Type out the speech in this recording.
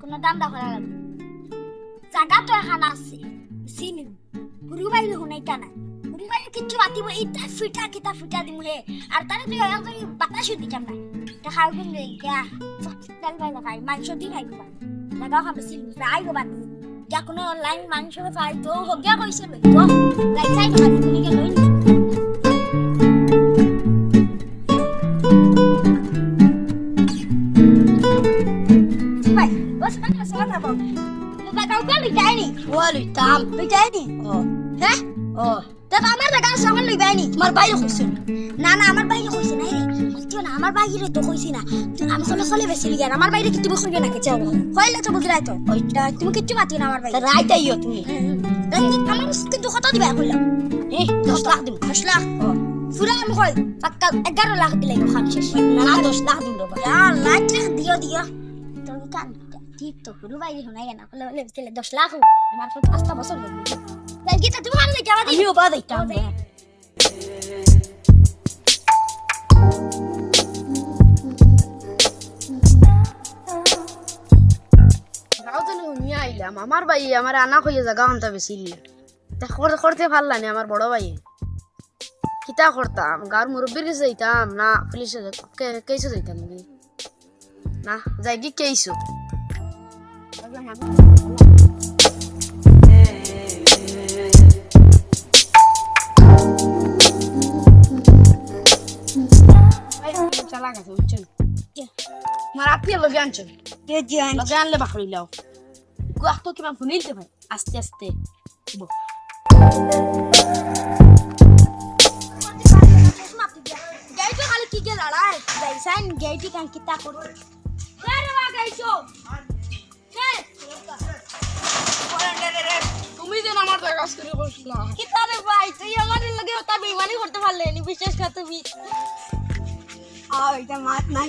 কোনো দাম দা করা লাগবে জাগা তো এখান আছে চিনি ঘুরি বাইরে শুনাইতা নাই ঘুরি বাইরে কিচ্ছু মাতিব ইটা ফিটা হে আর তারে তুই একজন বাতাসও দিতাম না টাকা গুলো গা তেল ভাই খাই মাংস দি খাই বা জাগা খাবে চিনি ফ্রাই গো বাতি যা কোনো অনলাইন মাংস ফ্রাই তো হগিয়া কইছে লই তো লাইক চাই না তুমি কে লই নি ভাই বস কাজ সব খাব তুমি কাউ কে লিটাই নি ও লইতাম লিটাই নি ও হ্যাঁ ও তা আমার জায়গা আমার বাইরে আমার তো কইছি না। আমি কলে কলে বেশি লিগা আমার বাইরে কি তুমি কইবে না কিছু কইলে তো বুঝলাই তো ওইটা তুমি কিচ্ছু মাতি না আমার বাইরে রাইত আইও তুমি। আমার কিন্তু কত দিবা কইলাম এ দশ লাখ দিম। দশ লাখ? পুরা আমি কই পাক্কা এগারো লাখ দিলে খান শেষ না দশ লাখ দিম রবা আর লাখ লাখ দিও দিও তুমি কান ঠিক তো পুরো বাইরে শোনাই না বলে দিলে দশ লাখ আমার তো পাঁচটা বছর হয়ে গেছে তাই তুমি মানলে যাবা দিই আমিও বা দিতাম আইলাম। আমার ভাই আমার আনা কইয়ে জায়গা আনতে বেশিল তা করতে করতে পারলানি আমার বড় ভাই কিতা করতাম গাঁর মুরব্বীর কাছে যাইতাম। না পুলিশে কেসে যাইতাম না? যাই কি কেইছো? চালা গেছে বুঝছেন আমার আত্মীয় লগে আনছেন লগে আনলে বাকরি লাও। গুয়াক তো কিমান শুনিলতে ভাই আস্তে আস্তে বো গাইটো খালি কি কে দাঁড়ায় যাইছাইন গাইটি কান কিতা করতে আরে বা গাইছো তুমি যেন আমার জায়গা কাজ করে বসলা কিতা রে ভাই তুই আমার লগে ওটা বেইমানি করতে পারলে নি বিশেষ করে তুমি আ এটা মাত নাই